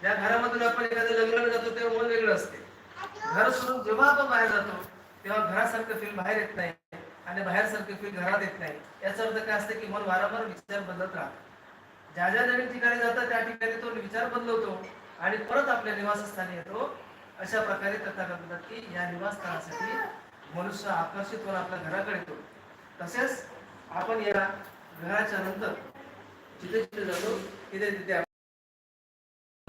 ज्या घरामधून आपण एखाद्या लग्नाला जातो तेव्हा मन वेगळं असते. घर सोडून जेव्हा आपण बाहेर जातो तेव्हा घरासारखं फील बाहेर येत नाही आणि बाहेरसारखं फील घरात येत नाही. याचा अर्थ काय असतं की मन वारंवार विचार बदलत राहतं. ज्या ज्या नवीन ठिकाणी जातात त्या ठिकाणी तो विचार बदलवतो आणि परत आपल्या निवासस्थानी येतो. अशा प्रकारे तथागत म्हणतात की या निवासस्थानासाठी मनुष्य आकर्षित होऊन आपल्या घराकडे येतो. तसेच आपण या घराच्या नंतर जिथे जिथे जातो तिथे तिथे आपण-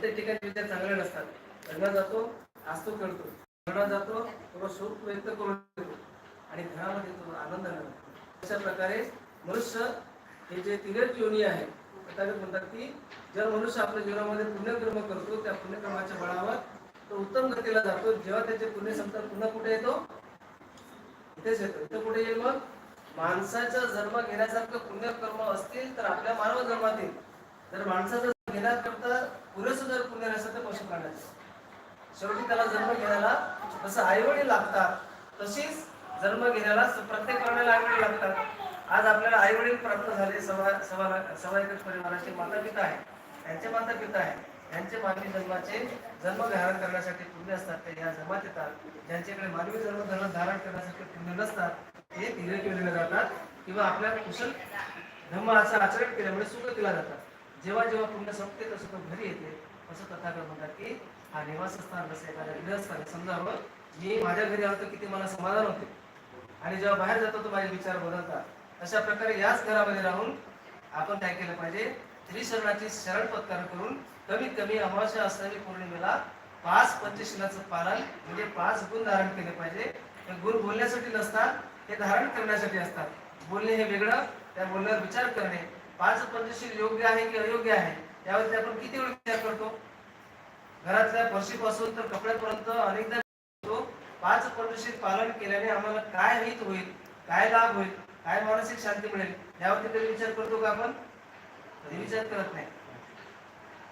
प्रत्येक ठिकाणी विचार चांगले नसतात. लग्नात जातो असतो करतो. लग्नात जातो थोडा शोक व्यक्त करून देतो आणि घरामध्ये तो आनंद अशा प्रकारे मनुष्य हे जे तिरक योनी आहे तथागत म्हणतात की जर मनुष्य आपल्या जीवनामध्ये पुण्यकर्म करतो त्या पुण्यकर्माच्या बळावर तो उत्तम गतीला जातो. जेव्हा त्याचे पुण्य संपतात पुन्हा कुठे येतो? इथेच येतो. इथं कुठे येईल मग? माणसाचा जन्म घेण्यासारखं पुण्यकर्म असतील तर आपल्या मानव जन्मातील जर माणसाचा घेण्याकरता पुरेसं जर पुण्य नसेल तर पशु शेवटी त्याला जन्म घेण्याला जसं आईवडील लागतात तशीच जन्म घेण्याला प्रत्येक प्राण्याला आईवडील लागतात. आज आपल्याला आईवडील प्राप्त झाले सवा सवा परिवाराचे माता पिता आहे त्यांचे माता पिता आहे यांचे मानवी जन्माचे जन्म धारण करण्यासाठी पुण्य असतात ते या जन्मात येतात. ज्यांच्याकडे मानवी जन्म धरण धारण करण्यासाठी पुण्य नसतात ते धीरे केलेले जातात. किंवा आपल्या कुशल धर्माचं आचरण केल्यामुळे सुगतीला जातात. जेव्हा जेव्हा पुण्य संपते तसं तो घरी येते. असं तथागत म्हणतात की हा निवासस्थान जसं एखाद्या गृहस्थान समजावं मी माझ्या घरी आलो तर किती मला समाधान होते. आणि जेव्हा बाहेर जातो तर माझे विचार बदलतात. अशा प्रकारे याच घरामध्ये राहून आपण काय केलं पाहिजे? त्रिशरणाची शरण पत्कार करून कमीत कमी अमावस्या असणारी पौर्णिमेला पाच पंचशिलाचं पालन म्हणजे पाच गुण धारण केले पाहिजे. हे गुण बोलण्यासाठी नसतात हे धारण करण्यासाठी असतात. बोलणे हे वेगळं त्या बोलण्यावर विचार करणे पाच पंचशील योग्य आहे की अयोग्य आहे त्यावरती आपण किती वेळ विचार करतो? घरातल्या फरशीपासून तर कपड्यापर्यंत अनेकदा पाच पंचशील पालन केल्याने आम्हाला काय हित होईल काय लाभ होईल काय मानसिक शांती मिळेल यावरती कधी विचार करतो का आपण? कधी विचार करत नाही.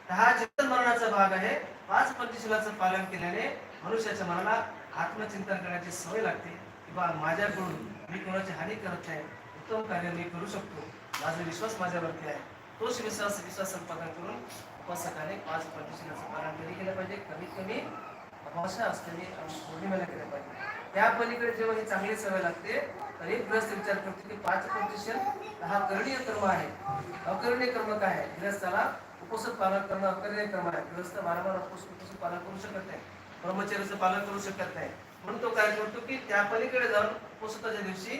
हा जीवन मरणाचा भाग आहे. पाच पंचशीलाचं पालन केल्याने मनुष्याच्या मनाला आत्मचिंतन करण्याची सवय लागते. की बा माझ्याकडून मी कोणाची हानी करत नाही. उत्तम कार्य मी करू शकतो. माझा विश्वास माझ्यावरती आहे. तोच विश्वास विश्वास संपादन करून उपासकाने पाच पंचशीलाचं पालन कधी केलं पाहिजे. कमीत कमी अमावस्या असलेली पौर्णिमेला केलं पाहिजे. त्या पलीकडे जेव्हा ही चांगली सवय लागते तर एक ग्रस्त विचार करतो की पाच प्रदूषण हा करणीय कर्म आहे. अकरणीय कर्म काय आहे? ग्रस्ताला उपोषण पालन करणं अकरणीय कर्म आहे. ग्रस्त वारंवार उपोषण पालन करू शकत नाही. ब्रह्मचर्याचं पालन करू शकत नाही. म्हणून तो काय करतो की त्या पलीकडे जाऊन उपोषताच्या दिवशी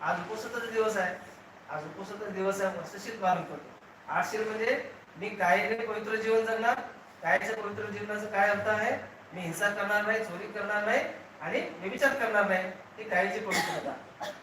आज उपोषताचा दिवस आहे. आज उपसताचा दिवस आहे हस्तशील पालन करतो आठशील म्हणजे मी कायेने पवित्र जीवन जगणार गायीच्या पवित्र जीवनाचा काय अर्थ आहे मी हिंसा करणार नाही चोरी करणार नाही आणि व्यभिचार करणार नाही ही कायची पवित्रता.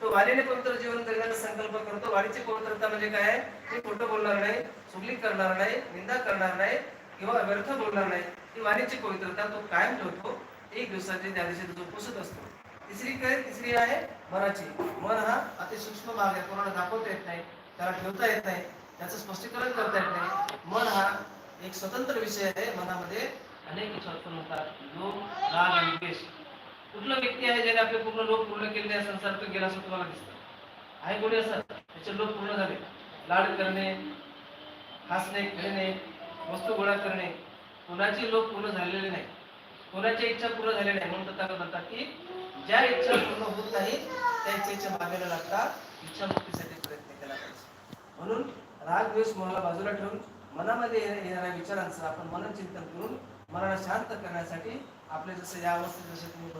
तो वाणीने पवित्र जीवन जगण्याचा संकल्प करतो. वाणीची पवित्रता म्हणजे काय आहे? मी खोटं बोलणार नाही चुगली करणार नाही निंदा करणार नाही किंवा व्यर्थ बोलणार नाही. ही वाणीची पवित्रता तो कायम ठेवतो एक दिवसाची त्या दिवशी तो पुसत असतो. तिसरी काय तिसरी आहे? मनाची मन हा अति सूक्ष्म भाग आहे. कोणाला दाखवता येत नाही त्याला ठेवता येत नाही त्याचं स्पष्टीकरण करता येत नाही. मन हा एक स्वतंत्र विषय आहे. मनामध्ये अनेक विचार उत्पन्न होतात. लोक राग आणि द्वेष. कुठला व्यक्ती आहे ज्याने आपले पूर्ण लोक पूर्ण केले संसार तो गेला असं तुम्हाला दिसतं? आहे कोणी असं? त्याचे लोक पूर्ण झाले. लाड करणे हसणे खेळणे वस्तू गोळा करणे कोणाचे लोक पूर्ण झालेले नाही. कोणाच्या इच्छा पूर्ण झालेल्या नाही म्हणून तथागत म्हणतात की ज्या इच्छा पूर्ण होत नाही त्या इच्छेच्या मागेला लागता इच्छा मुक्तीसाठी प्रयत्न केला पाहिजे. म्हणून राग द्वेष मनाला बाजूला ठेवून मनामध्ये येणाऱ्या विचारांचं आपण मनन चिंतन करून मनाला शांत करण्यासाठी आपले जसं या अवस्थेत जसे तुम्ही बसून